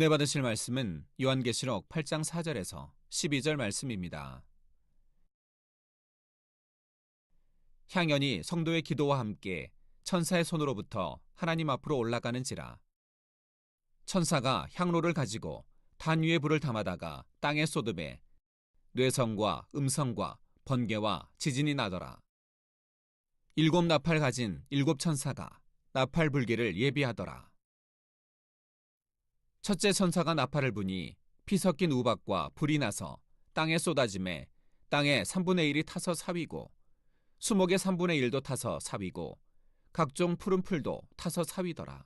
은혜 받으실 말씀은 요한계시록 8장 4절에서 12절 말씀입니다. 향연이 성도의 기도와 함께 천사의 손으로부터 하나님 앞으로 올라가는지라. 천사가 향로를 가지고 단 위에 불을 담아다가 땅에 쏟음에 뇌성과 음성과 번개와 지진이 나더라. 일곱 나팔 가진 일곱 천사가 나팔 불기를 예비하더라. 첫째 천사가 나팔을 부니 피 섞인 우박과 불이 나서 땅에 쏟아짐에 땅의 3분의 1이 타서 사위고 수목의 3분의 1도 타서 사위고 각종 푸른 풀도 타서 사위더라.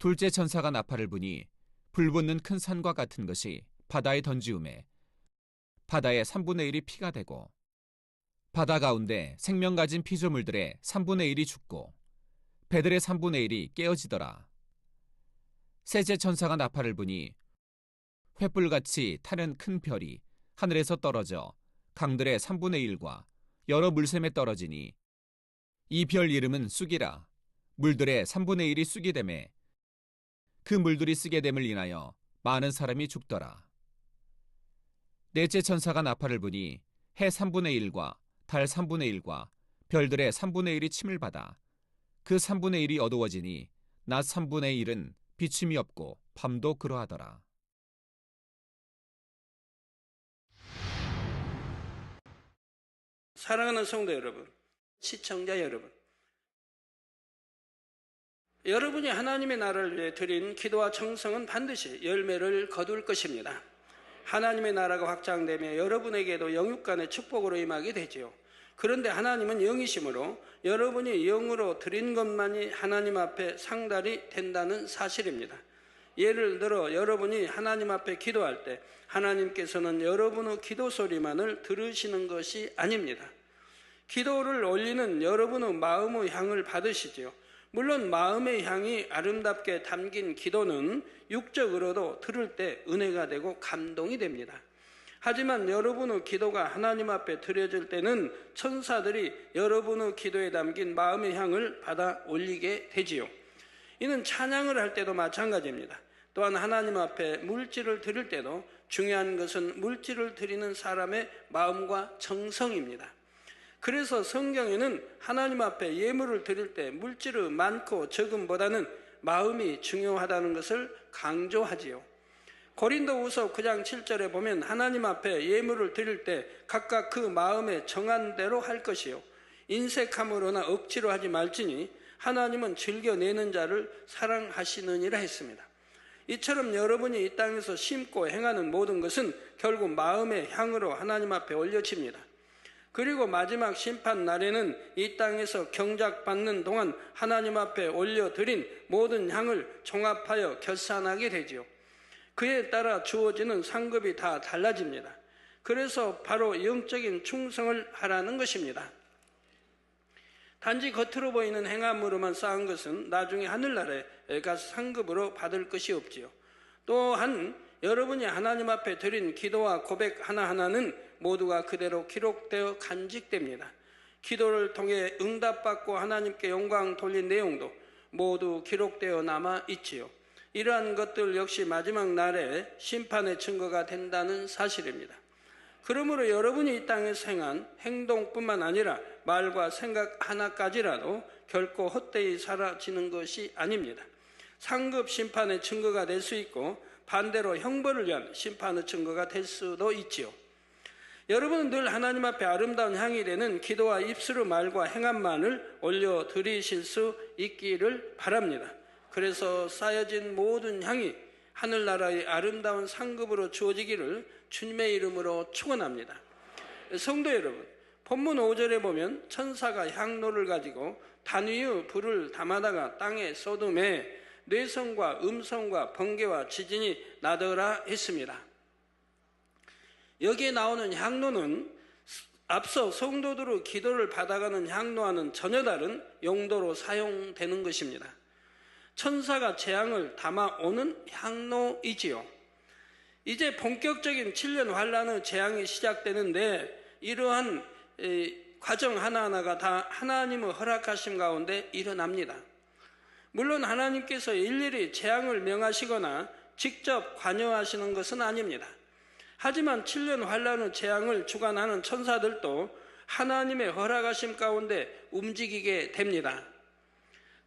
둘째 천사가 나팔을 부니 불 붙는 큰 산과 같은 것이 바다에 던지움에 바다의 3분의 1이 피가 되고 바다 가운데 생명 가진 피조물들의 3분의 1이 죽고 배들의 3분의 1이 깨어지더라. 셋째 천사가 나팔을 부니 횃불같이 타는 큰 별이 하늘에서 떨어져 강들의 3분의 1과 여러 물샘에 떨어지니 이 별 이름은 쑥이라 물들의 3분의 1이 쑥이 됨에 그 물들이 쓰게 됨을 인하여 많은 사람이 죽더라. 넷째 천사가 나팔을 부니 해 3분의 1과 달 3분의 1과 별들의 3분의 1이 침을 받아 그 3분의 1이 어두워지니 낮 3분의 1은 비침이 없고 밤도 그러하더라. 사랑하는 성도 여러분, 시청자 여러분. 여러분이 하나님의 나라를 위해 드린 기도와 정성은 반드시 열매를 거둘 것입니다. 하나님의 나라가 확장되며 여러분에게도 영육간의 축복으로 임하게 되지요. 그런데 하나님은 영이심으로 여러분이 영으로 드린 것만이 하나님 앞에 상달이 된다는 사실입니다. 예를 들어 여러분이 하나님 앞에 기도할 때 하나님께서는 여러분의 기도 소리만을 들으시는 것이 아닙니다. 기도를 올리는 여러분의 마음의 향을 받으시지요. 물론 마음의 향이 아름답게 담긴 기도는 육적으로도 들을 때 은혜가 되고 감동이 됩니다. 하지만 여러분의 기도가 하나님 앞에 드려질 때는 천사들이 여러분의 기도에 담긴 마음의 향을 받아 올리게 되지요. 이는 찬양을 할 때도 마찬가지입니다. 또한 하나님 앞에 물질을 드릴 때도 중요한 것은 물질을 드리는 사람의 마음과 정성입니다. 그래서 성경에는 하나님 앞에 예물을 드릴 때 물질의 많고 적음보다는 마음이 중요하다는 것을 강조하지요. 고린도후서 9장 7절에 보면 하나님 앞에 예물을 드릴 때 각각 그 마음에 정한 대로 할 것이요 인색함으로나 억지로 하지 말지니 하나님은 즐겨내는 자를 사랑하시느니라 했습니다. 이처럼 여러분이 이 땅에서 심고 행하는 모든 것은 결국 마음의 향으로 하나님 앞에 올려집니다. 그리고 마지막 심판 날에는 이 땅에서 경작받는 동안 하나님 앞에 올려드린 모든 향을 종합하여 결산하게 되지요. 그에 따라 주어지는 상급이 다 달라집니다. 그래서 바로 영적인 충성을 하라는 것입니다. 단지 겉으로 보이는 행함으로만 쌓은 것은 나중에 하늘나라에 가서 상급으로 받을 것이 없지요. 또한 여러분이 하나님 앞에 드린 기도와 고백 하나하나는 모두가 그대로 기록되어 간직됩니다. 기도를 통해 응답받고 하나님께 영광 돌린 내용도 모두 기록되어 남아 있지요. 이러한 것들 역시 마지막 날에 심판의 증거가 된다는 사실입니다. 그러므로 여러분이 이 땅에서 행한 행동뿐만 아니라 말과 생각 하나까지라도 결코 헛되이 사라지는 것이 아닙니다. 상급 심판의 증거가 될 수 있고 반대로 형벌을 위한 심판의 증거가 될 수도 있지요. 여러분은 늘 하나님 앞에 아름다운 향이 되는 기도와 입술의 말과 행함만을 올려드리실 수 있기를 바랍니다. 그래서 쌓여진 모든 향이 하늘나라의 아름다운 상급으로 주어지기를 주님의 이름으로 축원합니다. 성도 여러분, 본문 5절에 보면 천사가 향로를 가지고 단위의 불을 담아다가 땅에 쏟음에 뇌성과 음성과 번개와 지진이 나더라 했습니다. 여기에 나오는 향로는 앞서 성도들의 기도를 받아가는 향로와는 전혀 다른 용도로 사용되는 것입니다. 천사가 재앙을 담아오는 향로이지요. 이제 본격적인 7년 환란의 재앙이 시작되는데 이러한 과정 하나하나가 다 하나님의 허락하심 가운데 일어납니다. 물론 하나님께서 일일이 재앙을 명하시거나 직접 관여하시는 것은 아닙니다. 하지만 7년 환란의 재앙을 주관하는 천사들도 하나님의 허락하심 가운데 움직이게 됩니다.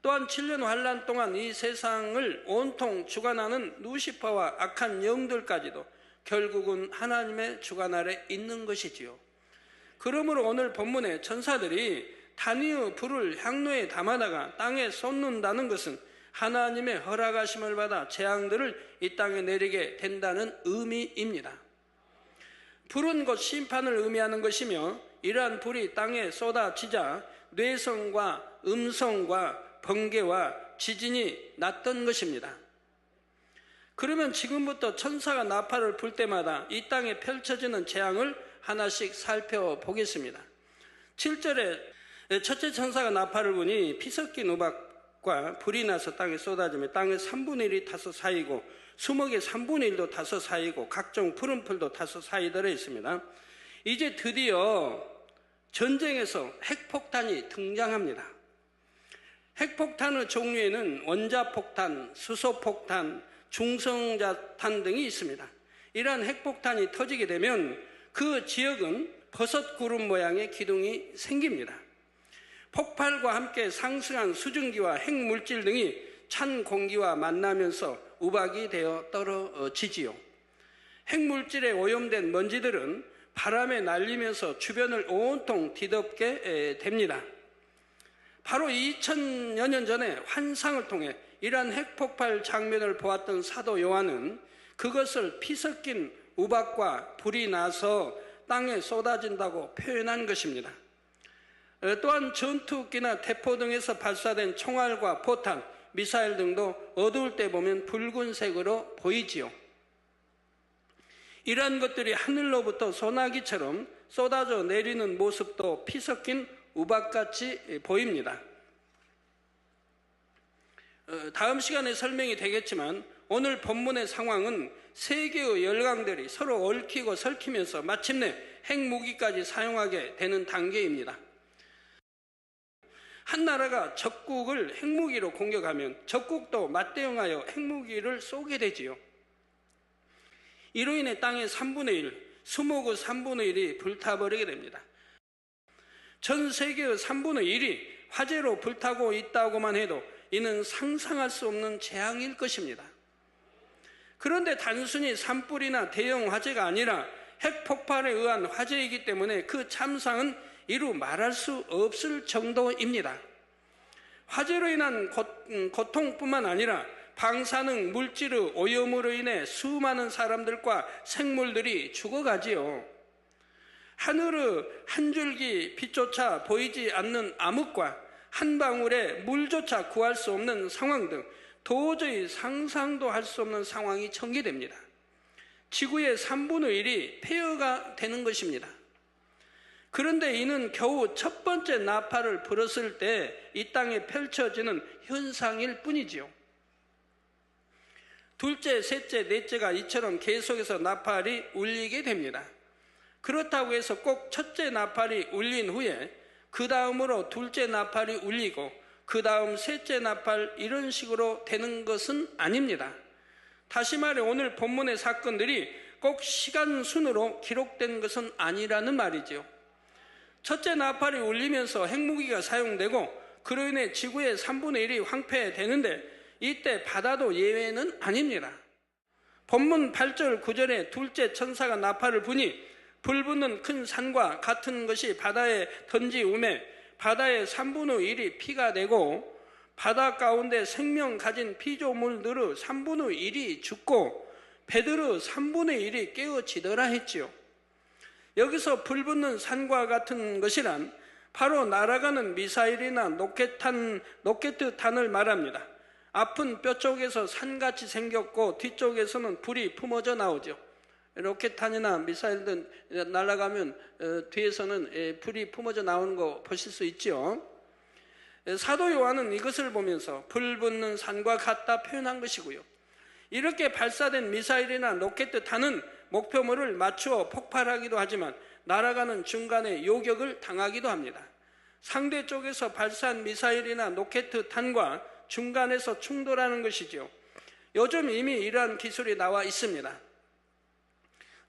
또한 7년 환란 동안 이 세상을 온통 주관하는 루시퍼와 악한 영들까지도 결국은 하나님의 주관 아래 있는 것이지요. 그러므로 오늘 본문에 천사들이 단위의 불을 향로에 담아다가 땅에 쏟는다는 것은 하나님의 허락하심을 받아 재앙들을 이 땅에 내리게 된다는 의미입니다. 불은 곧 심판을 의미하는 것이며 이러한 불이 땅에 쏟아지자 뇌성과 음성과 번개와 지진이 났던 것입니다. 그러면 지금부터 천사가 나팔을 불 때마다 이 땅에 펼쳐지는 재앙을 하나씩 살펴보겠습니다. 7절에 첫째 천사가 나팔을 부니 피 섞인 우박과 불이 나서 땅에 쏟아지며 땅의 3분의 1이 타서 사이고 수목의 3분의 1도 타서 사이고 각종 푸른 풀도 타서 사이더러 있습니다. 이제 드디어 전쟁에서 핵폭탄이 등장합니다. 핵폭탄의 종류에는 원자폭탄, 수소폭탄, 중성자탄 등이 있습니다. 이러한 핵폭탄이 터지게 되면 그 지역은 버섯 구름 모양의 기둥이 생깁니다. 폭발과 함께 상승한 수증기와 핵물질 등이 찬 공기와 만나면서 우박이 되어 떨어지지요. 핵물질에 오염된 먼지들은 바람에 날리면서 주변을 온통 뒤덮게 됩니다. 바로 2000여 년 전에 환상을 통해 이러한 핵폭발 장면을 보았던 사도 요한은 그것을 피 섞인 우박과 불이 나서 땅에 쏟아진다고 표현한 것입니다. 어, 또한 전투기나 대포 등에서 발사된 총알과 포탄, 미사일 등도 어두울 때 보면 붉은색으로 보이지요. 이러한 것들이 하늘로부터 소나기처럼 쏟아져 내리는 모습도 피 섞인 우박같이 보입니다. 어, 다음 시간에 설명이 되겠지만 오늘 본문의 상황은 세 개의 열강들이 서로 얽히고 설키면서 마침내 핵무기까지 사용하게 되는 단계입니다. 한 나라가 적국을 핵무기로 공격하면 적국도 맞대응하여 핵무기를 쏘게 되지요. 이로 인해 땅의 3분의 1, 수목의 3분의 1이 불타버리게 됩니다. 전 세계의 3분의 1이 화재로 불타고 있다고만 해도 이는 상상할 수 없는 재앙일 것입니다. 그런데 단순히 산불이나 대형 화재가 아니라 핵폭발에 의한 화재이기 때문에 그 참상은 이루 말할 수 없을 정도입니다. 화재로 인한 음, 고통뿐만 아니라 방사능 물질의 오염으로 인해 수많은 사람들과 생물들이 죽어가지요. 하늘의 한 줄기 빛조차 보이지 않는 암흑과 한 방울의 물조차 구할 수 없는 상황 등 도저히 상상도 할 수 없는 상황이 전개됩니다. 지구의 3분의 1이 폐허가 되는 것입니다. 그런데 이는 겨우 첫 번째 나팔을 불었을 때 이 땅에 펼쳐지는 현상일 뿐이지요. 둘째, 셋째, 넷째가 이처럼 계속해서 나팔이 울리게 됩니다. 그렇다고 해서 꼭 첫째 나팔이 울린 후에 그 다음으로 둘째 나팔이 울리고 그 다음 셋째 나팔 이런 식으로 되는 것은 아닙니다. 다시 말해 오늘 본문의 사건들이 꼭 시간 순으로 기록된 것은 아니라는 말이지요. 첫째 나팔이 울리면서 핵무기가 사용되고 그로 인해 지구의 3분의 1이 황폐되는데 이때 바다도 예외는 아닙니다. 본문 8절 9절에 둘째 천사가 나팔을 부니 불붙는 큰 산과 같은 것이 바다에 던지우매 바다의 3분의 1이 피가 되고 바다 가운데 생명 가진 피조물들의 3분의 1이 죽고 배들의 3분의 1이 깨어지더라 했지요. 여기서 불붙는 산과 같은 것이란 바로 날아가는 미사일이나 로켓탄, 로켓탄을 말합니다. 앞은 뼈 쪽에서 산같이 생겼고 뒤쪽에서는 불이 품어져 나오죠. 로켓탄이나 미사일들 날아가면 어, 뒤에서는 예, 불이 품어져 나오는 거 보실 수 있죠. 사도 요한은 이것을 보면서 불 붙는 산과 같다 표현한 것이고요. 이렇게 발사된 미사일이나 로켓탄은 목표물을 맞추어 폭발하기도 하지만 날아가는 중간에 요격을 당하기도 합니다. 상대 쪽에서 발사한 미사일이나 로켓탄과 중간에서 충돌하는 것이지요. 요즘 이미 이러한 기술이 나와 있습니다.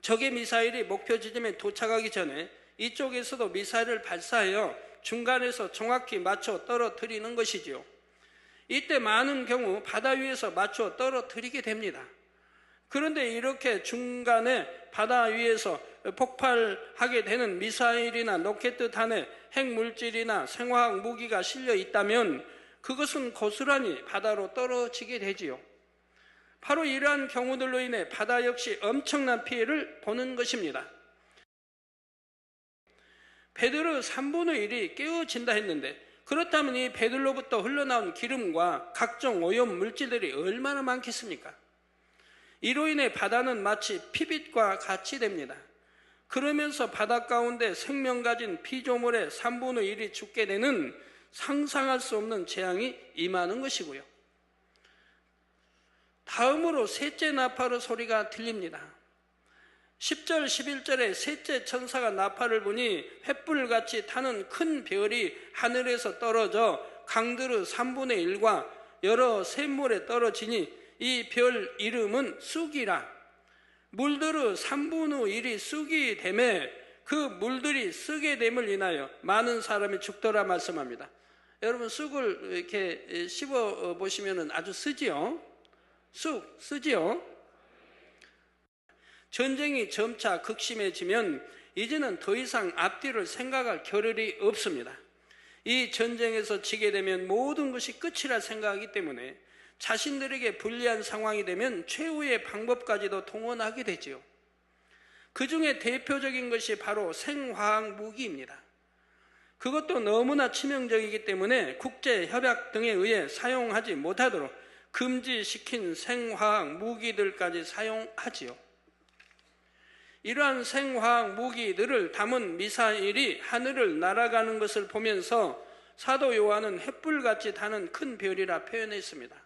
적의 미사일이 목표 지점에 도착하기 전에 이쪽에서도 미사일을 발사하여 중간에서 정확히 맞춰 떨어뜨리는 것이지요. 이때 많은 경우 바다 위에서 맞춰 떨어뜨리게 됩니다. 그런데 이렇게 중간에 바다 위에서 폭발하게 되는 미사일이나 로켓 탄에 핵물질이나 생화학 무기가 실려 있다면 그것은 고스란히 바다로 떨어지게 되지요. 바로 이러한 경우들로 인해 바다 역시 엄청난 피해를 보는 것입니다. 베드로 3분의 1이 깨어진다 했는데 그렇다면 이 베들로부터 흘러나온 기름과 각종 오염 물질들이 얼마나 많겠습니까? 이로 인해 바다는 마치 피빛과 같이 됩니다. 그러면서 바다 가운데 생명 가진 피조물의 3분의 1이 죽게 되는 상상할 수 없는 재앙이 임하는 것이고요. 다음으로 셋째 나팔의 소리가 들립니다. 10절, 11절에 셋째 천사가 나팔을 부니 횃불같이 타는 큰 별이 하늘에서 떨어져 강들의 3분의 1과 여러 샘물에 떨어지니 이 별 이름은 쑥이라 물들의 3분의 1이 쑥이 되매 그 물들이 쓰게 됨을 인하여 많은 사람이 죽더라 말씀합니다. 여러분 쑥을 이렇게 씹어 보시면 아주 쓰지요. 쑥 쓰지요. 전쟁이 점차 극심해지면 이제는 더 이상 앞뒤를 생각할 겨를이 없습니다. 이 전쟁에서 지게 되면 모든 것이 끝이라 생각하기 때문에 자신들에게 불리한 상황이 되면 최후의 방법까지도 동원하게 되지요. 그 중에 대표적인 것이 바로 생화학 무기입니다. 그것도 너무나 치명적이기 때문에 국제 협약 등에 의해 사용하지 못하도록 금지시킨 생화학 무기들까지 사용하지요. 이러한 생화학 무기들을 담은 미사일이 하늘을 날아가는 것을 보면서 사도 요한은 햇불같이 타는 큰 별이라 표현했습니다.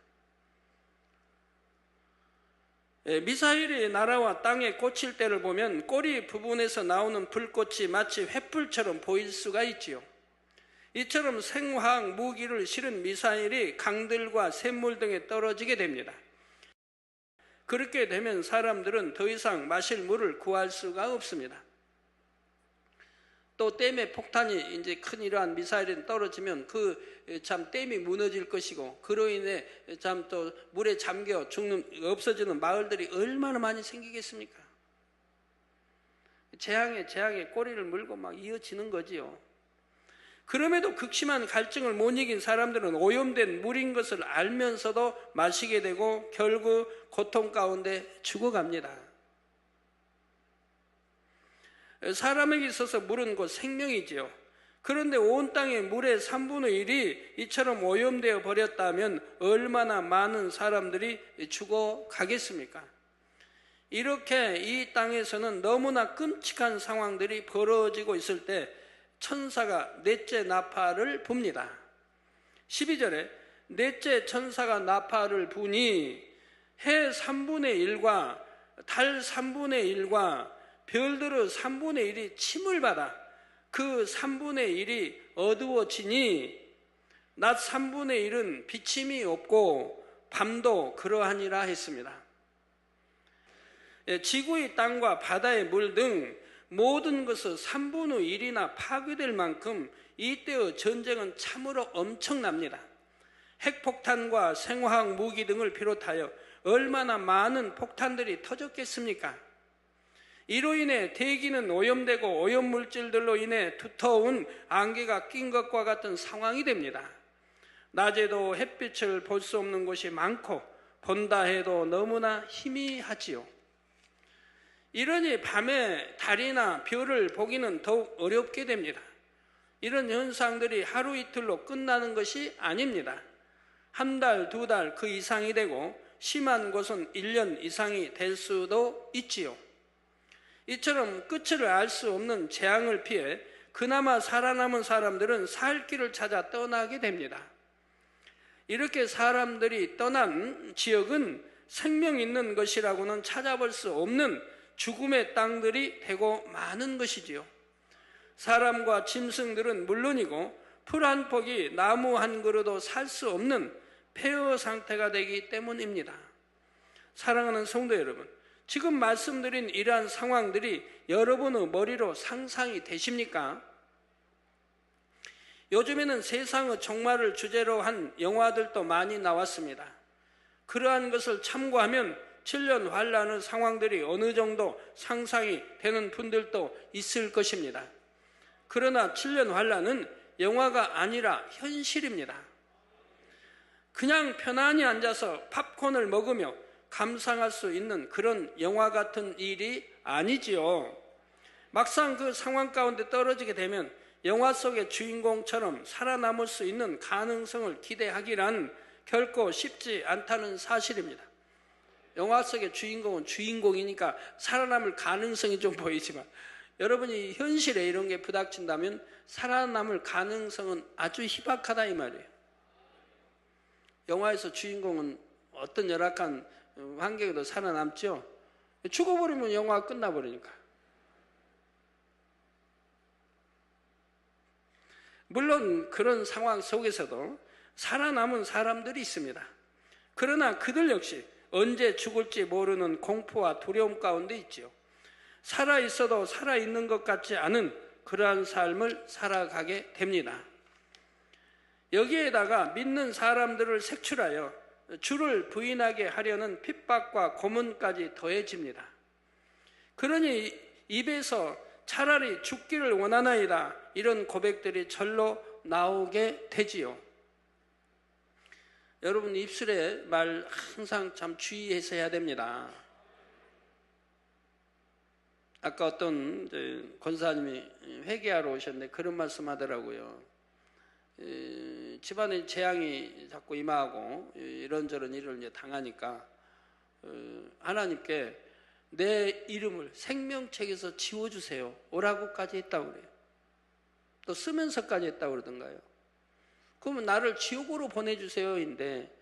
예, 미사일이 날아와 땅에 꽂힐 때를 보면 꼬리 부분에서 나오는 불꽃이 마치 횃불처럼 보일 수가 있지요. 이처럼 생화학 무기를 실은 미사일이 강들과 샘물 등에 떨어지게 됩니다. 그렇게 되면 사람들은 더 이상 마실 물을 구할 수가 없습니다. 또 댐에 폭탄이 이제 큰 이러한 미사일이 떨어지면 그 참 댐이 무너질 것이고 그로 인해 참 또 물에 잠겨 죽는 없어지는 마을들이 얼마나 많이 생기겠습니까? 재앙에 재앙에 꼬리를 물고 막 이어지는 거지요. 그럼에도 극심한 갈증을 못 이긴 사람들은 오염된 물인 것을 알면서도 마시게 되고 결국 고통 가운데 죽어갑니다. 사람에게 있어서 물은 곧 생명이지요. 그런데 온 땅의 물의 3분의 1이 이처럼 오염되어 버렸다면 얼마나 많은 사람들이 죽어가겠습니까? 이렇게 이 땅에서는 너무나 끔찍한 상황들이 벌어지고 있을 때 천사가 넷째 나팔을 붑니다. 12절에 넷째 천사가 나팔을 부니 해 3분의 1과 달 3분의 1과 별들의 3분의 1이 침을 받아 그 3분의 1이 어두워지니 낮 3분의 1은 비침이 없고 밤도 그러하니라 했습니다. 예, 지구의 땅과 바다의 물 등 모든 것은 3분의 1이나 파괴될 만큼 이때의 전쟁은 참으로 엄청납니다. 핵폭탄과 생화학 무기 등을 비롯하여 얼마나 많은 폭탄들이 터졌겠습니까? 이로 인해 대기는 오염되고 오염물질들로 인해 두터운 안개가 낀 것과 같은 상황이 됩니다. 낮에도 햇빛을 볼 수 없는 곳이 많고 본다 해도 너무나 희미하지요. 이러니 밤에 달이나 별을 보기는 더욱 어렵게 됩니다. 이런 현상들이 하루 이틀로 끝나는 것이 아닙니다. 한 달, 두 달 그 이상이 되고 심한 곳은 1년 이상이 될 수도 있지요. 이처럼 끝을 알 수 없는 재앙을 피해 그나마 살아남은 사람들은 살 길을 찾아 떠나게 됩니다. 이렇게 사람들이 떠난 지역은 생명 있는 것이라고는 찾아볼 수 없는 죽음의 땅들이 되고 많은 것이지요. 사람과 짐승들은 물론이고 풀 한 폭이 나무 한 그루도 살 수 없는 폐허 상태가 되기 때문입니다. 사랑하는 성도 여러분, 지금 말씀드린 이러한 상황들이 여러분의 머리로 상상이 되십니까? 요즘에는 세상의 종말을 주제로 한 영화들도 많이 나왔습니다. 그러한 것을 참고하면 7년 환란의 상황들이 어느 정도 상상이 되는 분들도 있을 것입니다. 그러나 7년 환란은 영화가 아니라 현실입니다. 그냥 편안히 앉아서 팝콘을 먹으며 감상할 수 있는 그런 영화 같은 일이 아니지요. 막상 그 상황 가운데 떨어지게 되면 영화 속의 주인공처럼 살아남을 수 있는 가능성을 기대하기란 결코 쉽지 않다는 사실입니다. 영화 속의 주인공은 주인공이니까 살아남을 가능성이 좀 보이지만 여러분이 현실에 이런 게 부닥친다면 살아남을 가능성은 아주 희박하다 이 말이에요. 영화에서 주인공은 어떤 열악한 환경에도 살아남죠. 죽어버리면 영화가 끝나버리니까. 물론 그런 상황 속에서도 살아남은 사람들이 있습니다. 그러나 그들 역시 언제 죽을지 모르는 공포와 두려움 가운데 있지요. 살아 있어도 살아 있는 것 같지 않은 그러한 삶을 살아가게 됩니다. 여기에다가 믿는 사람들을 색출하여 주를 부인하게 하려는 핍박과 고문까지 더해집니다. 그러니 입에서 차라리 죽기를 원하나이다 이런 고백들이 절로 나오게 되지요. 여러분 입술에 말 항상 참 주의해서 해야 됩니다. 아까 어떤 권사님이 회개하러 오셨는데 그런 말씀 하더라고요. 에, 집안에 재앙이 자꾸 임하고 이런저런 일을 이제 당하니까 어, 하나님께 내 이름을 생명책에서 지워주세요. 오라고까지 했다고 그래요. 또 쓰면서까지 했다고 그러던가요. 그러면 나를 지옥으로 보내주세요인데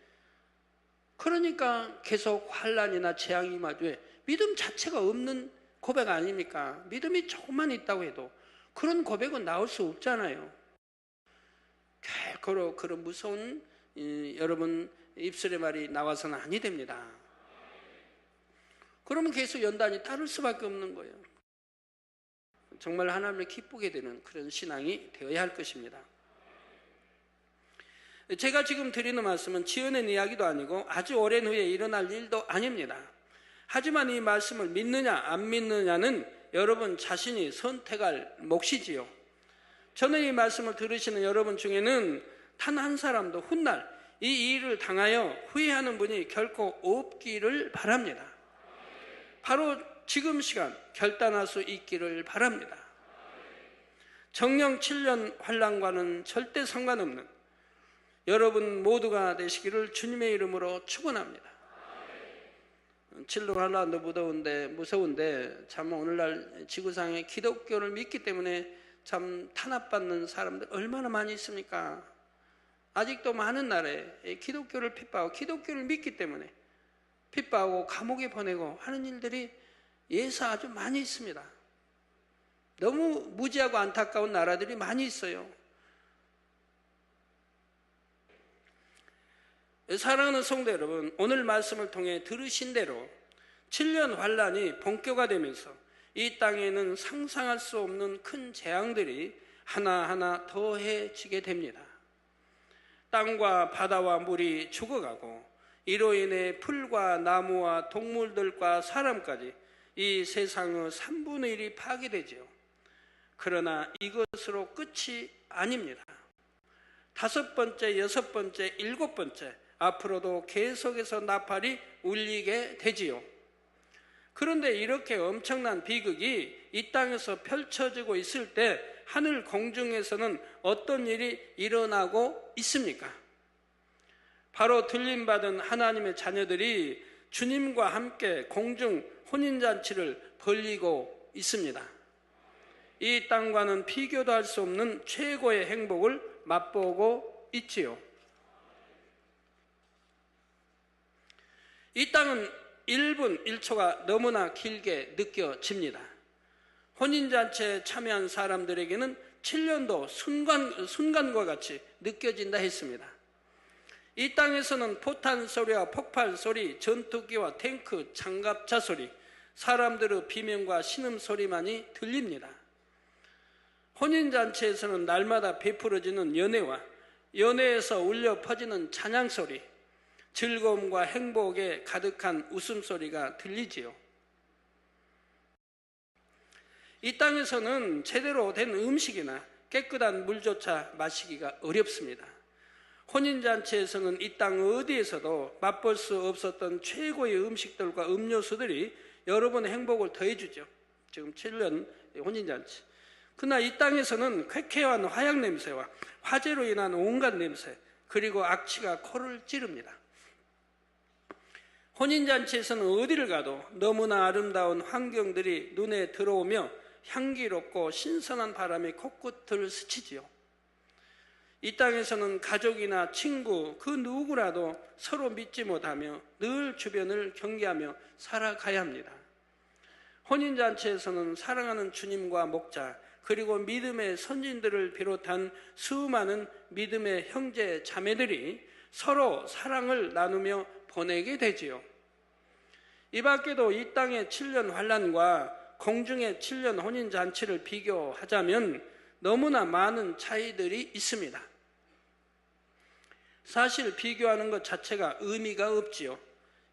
그러니까 계속 환란이나 재앙이 임하죠. 믿음 자체가 없는 고백 아닙니까? 믿음이 조금만 있다고 해도 그런 고백은 나올 수 없잖아요. 결코 그런 무서운 이, 여러분 입술의 말이 나와서는 아니 됩니다. 그러면 계속 연단이 따를 수밖에 없는 거예요. 정말 하나님을 기쁘게 되는 그런 신앙이 되어야 할 것입니다. 제가 지금 드리는 말씀은 지어낸 이야기도 아니고 아주 오랜 후에 일어날 일도 아닙니다. 하지만 이 말씀을 믿느냐 안 믿느냐는 여러분 자신이 선택할 몫이지요. 저는 이 말씀을 들으시는 여러분 중에는 단 한 사람도 훗날 이 일을 당하여 후회하는 분이 결코 없기를 바랍니다. 바로 지금 시간 결단할 수 있기를 바랍니다. 정령 7년 환란과는 절대 상관없는 여러분 모두가 되시기를 주님의 이름으로 축원합니다. 7년 환란도 무더운데 무서운데 참 오늘날 지구상에 기독교를 믿기 때문에 참 탄압받는 사람들 얼마나 많이 있습니까? 아직도 많은 나라에 기독교를 핍박하고 기독교를 믿기 때문에 핍박하고 감옥에 보내고 하는 일들이 예사 아주 많이 있습니다. 너무 무지하고 안타까운 나라들이 많이 있어요. 사랑하는 성도 여러분, 오늘 말씀을 통해 들으신 대로 7년 환란이 본격화되면서 이 땅에는 상상할 수 없는 큰 재앙들이 하나하나 더해지게 됩니다. 땅과 바다와 물이 죽어가고 이로 인해 풀과 나무와 동물들과 사람까지 이 세상의 3분의 1이 파괴되지요. 그러나 이것으로 끝이 아닙니다. 다섯 번째, 여섯 번째, 일곱 번째, 앞으로도 계속해서 나팔이 울리게 되지요. 그런데 이렇게 엄청난 비극이 이 땅에서 펼쳐지고 있을 때 하늘 공중에서는 어떤 일이 일어나고 있습니까? 바로 들림받은 하나님의 자녀들이 주님과 함께 공중 혼인잔치를 벌리고 있습니다. 이 땅과는 비교도 할 수 없는 최고의 행복을 맛보고 있지요. 이 땅은 1분 1초가 너무나 길게 느껴집니다. 혼인잔치에 참여한 사람들에게는 7년도 순간, 순간과 같이 느껴진다 했습니다. 이 땅에서는 포탄 소리와 폭발 소리, 전투기와 탱크, 장갑차 소리, 사람들의 비명과 신음 소리만이 들립니다. 혼인잔치에서는 날마다 베풀어지는 연회와 연회에서 울려 퍼지는 찬양 소리, 즐거움과 행복에 가득한 웃음소리가 들리지요. 이 땅에서는 제대로 된 음식이나 깨끗한 물조차 마시기가 어렵습니다. 혼인잔치에서는 이 땅 어디에서도 맛볼 수 없었던 최고의 음식들과 음료수들이 여러분의 행복을 더해주죠. 지금 7년 혼인잔치. 그러나 이 땅에서는 쾌쾌한 화약 냄새와 화재로 인한 온갖 냄새, 그리고 악취가 코를 찌릅니다. 혼인잔치에서는 어디를 가도 너무나 아름다운 환경들이 눈에 들어오며 향기롭고 신선한 바람이 코끝을 스치지요. 이 땅에서는 가족이나 친구 그 누구라도 서로 믿지 못하며 늘 주변을 경계하며 살아가야 합니다. 혼인잔치에서는 사랑하는 주님과 목자 그리고 믿음의 선진들을 비롯한 수많은 믿음의 형제 자매들이 서로 사랑을 나누며 보내게 되지요. 이 밖에도 이 땅의 7년 환란과 공중의 7년 혼인 잔치를 비교하자면 너무나 많은 차이들이 있습니다. 사실 비교하는 것 자체가 의미가 없지요.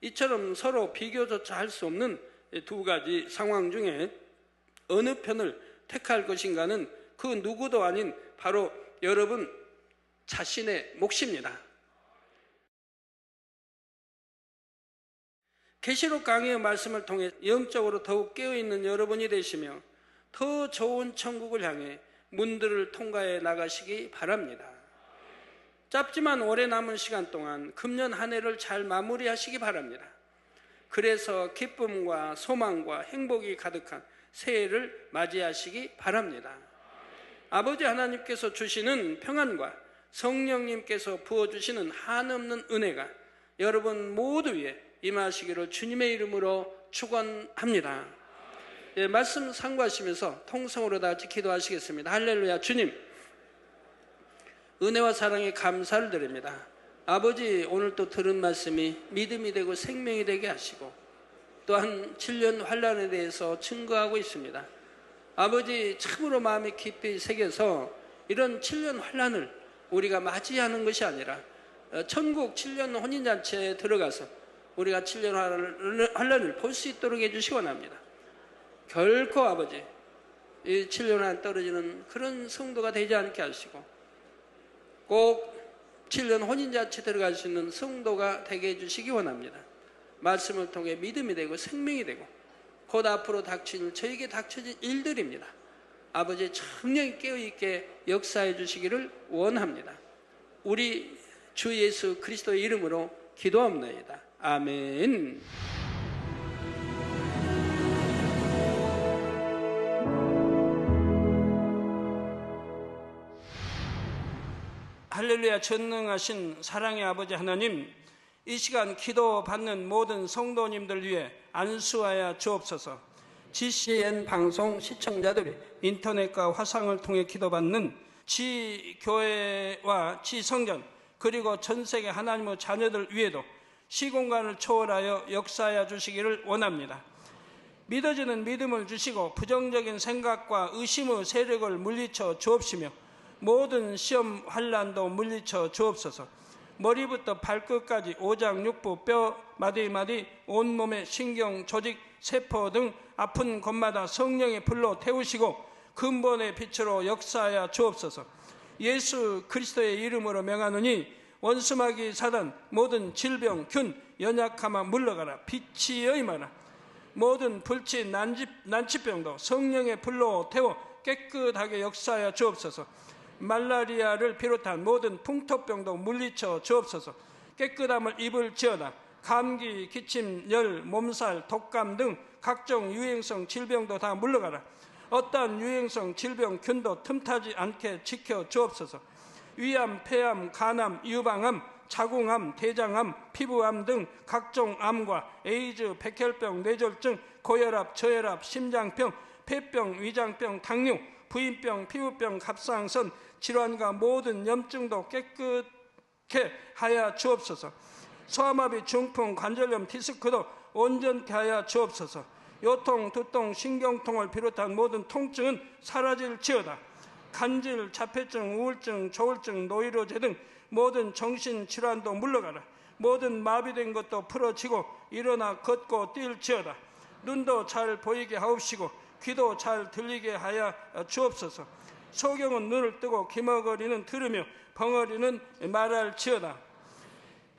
이처럼 서로 비교조차 할 수 없는 두 가지 상황 중에 어느 편을 택할 것인가는 그 누구도 아닌 바로 여러분 자신의 몫입니다. 계시록 강의의 말씀을 통해 영적으로 더욱 깨어 있는 여러분이 되시며 더 좋은 천국을 향해 문들을 통과해 나가시기 바랍니다. 짧지만 오래 남은 시간 동안 금년 한 해를 잘 마무리하시기 바랍니다. 그래서 기쁨과 소망과 행복이 가득한 새해를 맞이하시기 바랍니다. 아버지 하나님께서 주시는 평안과 성령님께서 부어주시는 한없는 은혜가 여러분 모두 위에 임하시기를 주님의 이름으로 축원합니다. 예, 말씀 상고하시면서 통성으로 다 같이 기도하시겠습니다. 할렐루야 주님 은혜와 사랑에 감사를 드립니다. 아버지 오늘 또 들은 말씀이 믿음이 되고 생명이 되게 하시고 또한 7년 환란에 대해서 증거하고 있습니다. 아버지 참으로 마음에 깊이 새겨서 이런 7년 환란을 우리가 맞이하는 것이 아니라 어, 천국 7년 혼인잔치에 들어가서 우리가 7년 환란을 볼 수 있도록 해주시기 원합니다. 결코 아버지 이 7년 안 떨어지는 그런 성도가 되지 않게 하시고 꼭 7년 혼인잔치 들어갈 수 있는 성도가 되게 해주시기 원합니다. 말씀을 통해 믿음이 되고 생명이 되고 곧 앞으로 닥칠 저에게 닥쳐진 일들입니다. 아버지 청령히 깨어있게 역사해 주시기를 원합니다. 우리 주 예수 그리스도의 이름으로 기도합니다. 아멘. 할렐루야 전능하신 사랑의 아버지 하나님 이 시간 기도 받는 모든 성도님들 위해 안수하여 주옵소서 GCN 방송 시청자들이 인터넷과 화상을 통해 기도받는 지 교회와 지 성전 그리고 전 세계 하나님의 자녀들 위에도 시공간을 초월하여 역사하여 주시기를 원합니다. 믿어지는 믿음을 주시고 부정적인 생각과 의심의 세력을 물리쳐 주옵시며 모든 시험 환란도 물리쳐 주옵소서. 머리부터 발끝까지 오장 육부 뼈 마디마디 온몸의 신경 조직 세포 등 아픈 곳마다 성령의 불로 태우시고 근본의 빛으로 역사하여 주옵소서. 예수 그리스도의 이름으로 명하노니 원수마귀 사단 모든 질병 균 연약함아 물러가라. 빛이 여임하라. 모든 불치 난치, 난치병도 성령의 불로 태워 깨끗하게 역사하여 주옵소서. 말라리아를 비롯한 모든 풍토병도 물리쳐 주옵소서. 깨끗함을 입을 지어다. 감기, 기침, 열, 몸살, 독감 등 각종 유행성 질병도 다 물러가라. 어떠한 유행성 질병 균도 틈타지 않게 지켜 주옵소서 위암, 폐암, 간암, 유방암, 자궁암, 대장암, 피부암 등 각종 암과 에이즈, 백혈병, 뇌졸중, 고혈압, 저혈압, 심장병, 폐병, 위장병, 당뇨, 부인병, 피부병, 갑상선, 질환과 모든 염증도 깨끗 하여 주옵소서. 소아마비, 중풍, 관절염, 디스크도 온전케 하여 주옵소서. 요통, 두통, 신경통을 비롯한 모든 통증은 사라질지어다. 간질, 자폐증, 우울증, 조울증, 노이로제 등 모든 정신 질환도 물러가라. 모든 마비된 것도 풀어지고 일어나 걷고 뛸지어다. 눈도 잘 보이게 하옵시고 귀도 잘 들리게 하여 주옵소서. 소경은 눈을 뜨고 기머거리는 들으며 벙어리는 말할지어다.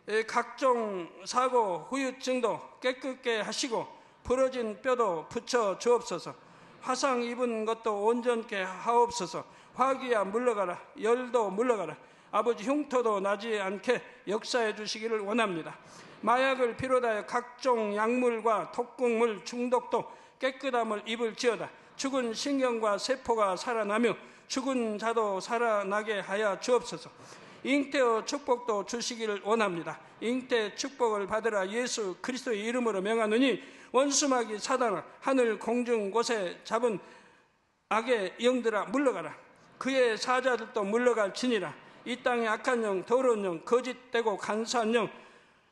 에, 각종 사고 후유증도 깨끗게 하시고 부러진 뼈도 붙여 주옵소서. 화상 입은 것도 온전케 하옵소서. 화기야 물러가라. 열도 물러가라. 아버지 흉터도 나지 않게 역사해 주시기를 원합니다. 마약을 비롯하여 각종 약물과 독극물 중독도 깨끗함을 입을 지어다. 죽은 신경과 세포가 살아나며 죽은 자도 살아나게 하여 주옵소서. 잉태의 축복도 주시기를 원합니다. 잉태 축복을 받으라 예수 그리스도의 이름으로 명하느니 원수마귀 사단아 하늘 공중 곳에 잡은 악의 영들아 물러가라. 그의 사자들도 물러갈지니라. 이 땅의 악한 영, 더러운 영, 거짓되고 간사한 영,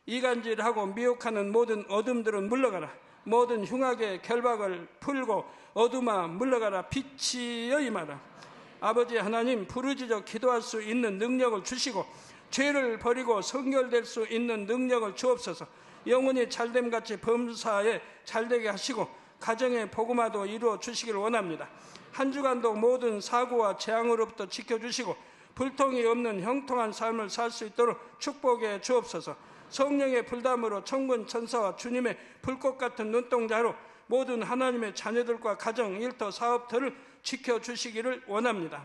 이간질하고 미혹하는 모든 어둠들은 물러가라. 모든 흉악의 결박을 풀고 어둠아 물러가라. 빛이여 임하라. 아버지 하나님 부르짖어 기도할 수 있는 능력을 주시고 죄를 버리고 성결될 수 있는 능력을 주옵소서. 영혼이 잘됨 같이 범사에 잘되게 하시고 가정의 복음화도 이루어 주시기를 원합니다. 한 주간도 모든 사고와 재앙으로부터 지켜주시고 불통이 없는 형통한 삶을 살 수 있도록 축복해 주옵소서. 성령의 불담으로 천군 천사와 주님의 불꽃 같은 눈동자로 모든 하나님의 자녀들과 가정, 일터, 사업터를 지켜 주시기를 원합니다.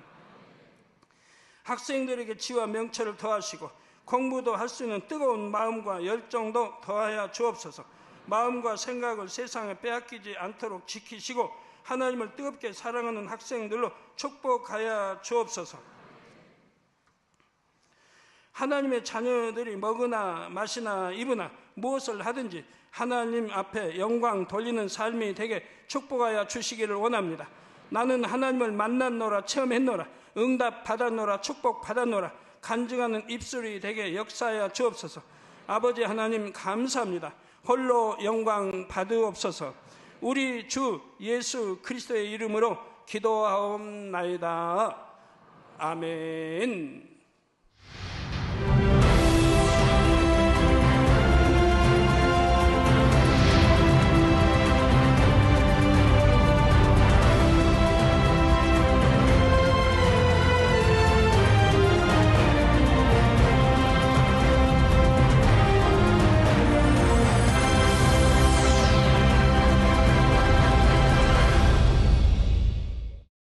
학생들에게 지와 명철을 더하시고 공부도 할 수 있는 뜨거운 마음과 열정도 더하여 주옵소서. 마음과 생각을 세상에 빼앗기지 않도록 지키시고 하나님을 뜨겁게 사랑하는 학생들로 축복하여 주옵소서. 하나님의 자녀들이 먹으나 마시나 입으나 무엇을 하든지 하나님 앞에 영광 돌리는 삶이 되게 축복하여 주시기를 원합니다. 나는 하나님을 만났노라 체험했노라 응답 받았노라 축복 받았노라 간증하는 입술이 되게 역사하여 주옵소서. 아버지 하나님 감사합니다. 홀로 영광 받으옵소서. 우리 주 예수 그리스도의 이름으로 기도하옵나이다. 아멘.